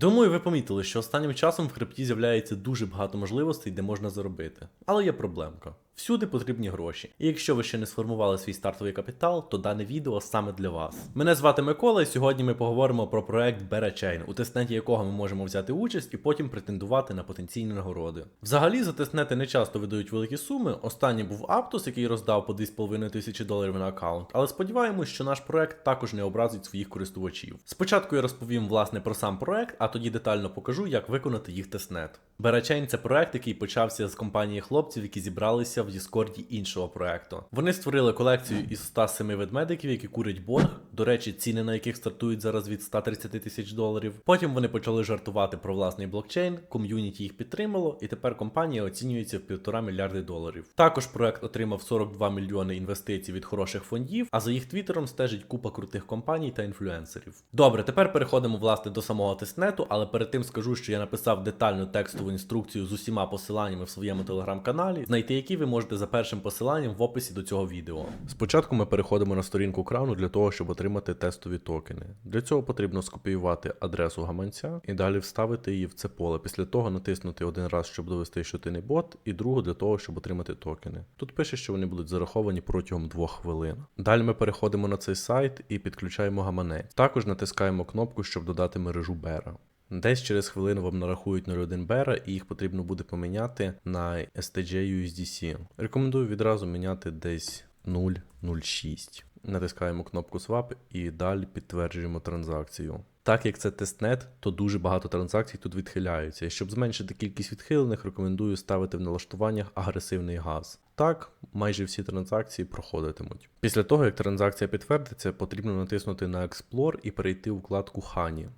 Думаю, ви помітили, що останнім часом в хребті з'являється дуже багато можливостей, де можна заробити. Але є проблемка. Всюди потрібні гроші. І якщо ви ще не сформували свій стартовий капітал, то дане відео саме для вас. Мене звати Микола, і сьогодні ми поговоримо про проект Berachain, у тестнеті якого ми можемо взяти участь і потім претендувати на потенційні нагороди. Взагалі за тестнети не часто видають великі суми. Останній був Aptos, який роздав по 2,5 тисячі доларів на аккаунт. Але сподіваємось, що наш проект також не образить своїх користувачів. Спочатку я розповім власне про сам проект, а тоді детально покажу, як виконати їх тестнет. Berachain – це проект, який почався з компанії хлопців, які зібралися в Діскорді іншого проекту. Вони створили колекцію із 107 ведмедиків, які курять борг. До речі, ціни на яких стартують зараз від 130 тисяч доларів. Потім вони почали жартувати про власний блокчейн, ком'юніті їх підтримало, і тепер компанія оцінюється в півтора мільярди доларів. Також проект отримав 42 мільйони інвестицій від хороших фондів, а за їх твіттером стежить купа крутих компаній та інфлюенсерів. Добре, тепер переходимо власне до самого тестнету, але перед тим скажу, що я написав детальну текстову інструкцію з усіма посиланнями в своєму телеграм-каналі, знайти які ви можете за першим посиланням в описі до цього відео. Спочатку ми переходимо на сторінку крану для того, щоб отримати тестові токени. Для цього потрібно скопіювати адресу гаманця і далі вставити її в це поле. Після того натиснути один раз, щоб довести, що ти не бот, і другу для того, щоб отримати токени. Тут пише, що вони будуть зараховані протягом двох хвилин. Далі ми переходимо на цей сайт і підключаємо гаманець. Також натискаємо кнопку, щоб додати мережу Бера. Десь через хвилину вам нарахують 0,1 бера, і їх потрібно буде поміняти на STJ USDC. Рекомендую відразу міняти десь 0,06. Натискаємо кнопку Swap і далі підтверджуємо транзакцію. Так як це тестнет, то дуже багато транзакцій тут відхиляються. І щоб зменшити кількість відхилених, рекомендую ставити в налаштуваннях агресивний газ. Так, майже всі транзакції проходитимуть. Після того, як транзакція підтвердиться, потрібно натиснути на Explore і перейти у вкладку Хані.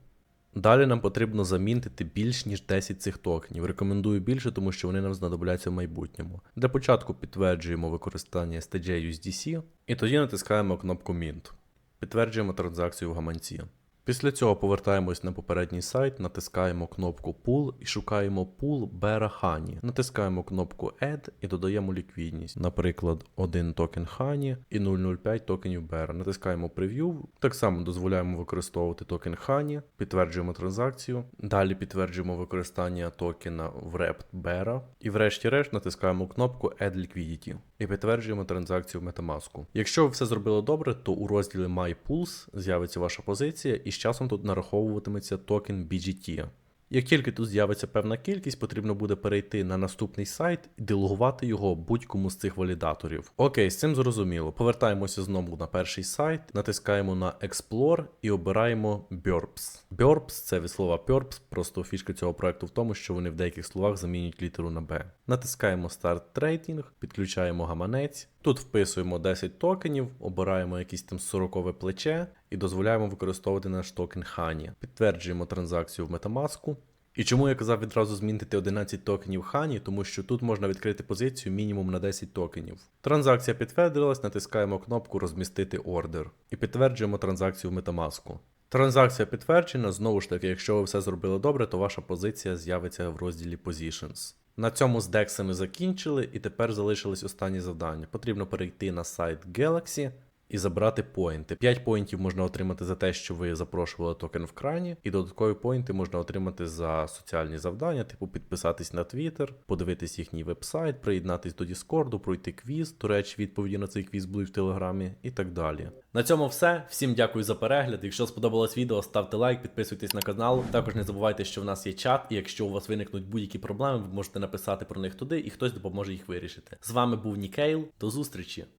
Далі нам потрібно замінити більш ніж 10 цих токенів. Рекомендую більше, тому що вони нам знадобляться в майбутньому. Для початку підтверджуємо використання STJ USDC і тоді натискаємо кнопку Mint. Підтверджуємо транзакцію в гаманці. Після цього повертаємось на попередній сайт, натискаємо кнопку Pool і шукаємо пул Bera Honey. Натискаємо кнопку Add і додаємо ліквідність. Наприклад, 1 токен Honey і 0,05 токенів Bera. Натискаємо Preview. Так само дозволяємо використовувати токен Honey, підтверджуємо транзакцію. Далі підтверджуємо використання токена в Wrapped Bera. І врешті-решт натискаємо кнопку Add Liquidity і підтверджуємо транзакцію в Metamask. Якщо ви все зробили добре, то у розділі My Pools з'явиться ваша позиція, і з часом тут нараховуватиметься токен BGT. Як тільки тут з'явиться певна кількість, потрібно буде перейти на наступний сайт і делогувати його будь-кому з цих валідаторів. Окей, з цим зрозуміло. Повертаємося знову на перший сайт, натискаємо на Explore і обираємо Burps. Burps це від слова Purps, просто фішка цього проекту в тому, що вони в деяких словах замінюють літеру на B. Натискаємо Start Trading, підключаємо гаманець. Тут вписуємо 10 токенів, обираємо якесь там 40 плече і дозволяємо використовувати наш токен Хані. Підтверджуємо транзакцію в Metamask. І чому я казав відразу змінити 11 токенів Хані, тому що тут можна відкрити позицію мінімум на 10 токенів. Транзакція підтвердилась, натискаємо кнопку Розмістити ордер і підтверджуємо транзакцію в Metamask. Транзакція підтверджена. Знову ж таки, якщо ви все зробили добре, то ваша позиція з'явиться в розділі Positions. На цьому з дексами закінчили, і тепер залишились останні завдання. Потрібно перейти на сайт Galaxy і забрати поінти. 5 поінтів можна отримати за те, що ви запрошували токен в крані, і додаткові поінти можна отримати за соціальні завдання, типу підписатись на Twitter, подивитись їхній вебсайт, приєднатись до Діскорду, пройти квіз. До речі, відповіді на цей квіз будуть в Телеграмі і так далі. На цьому все. Всім дякую за перегляд. Якщо сподобалось відео, ставте лайк, підписуйтесь на канал. Також не забувайте, що в нас є чат, і якщо у вас виникнуть будь-які проблеми, ви можете написати про них туди, і хтось допоможе їх вирішити. З вами був Нікейл. До зустрічі!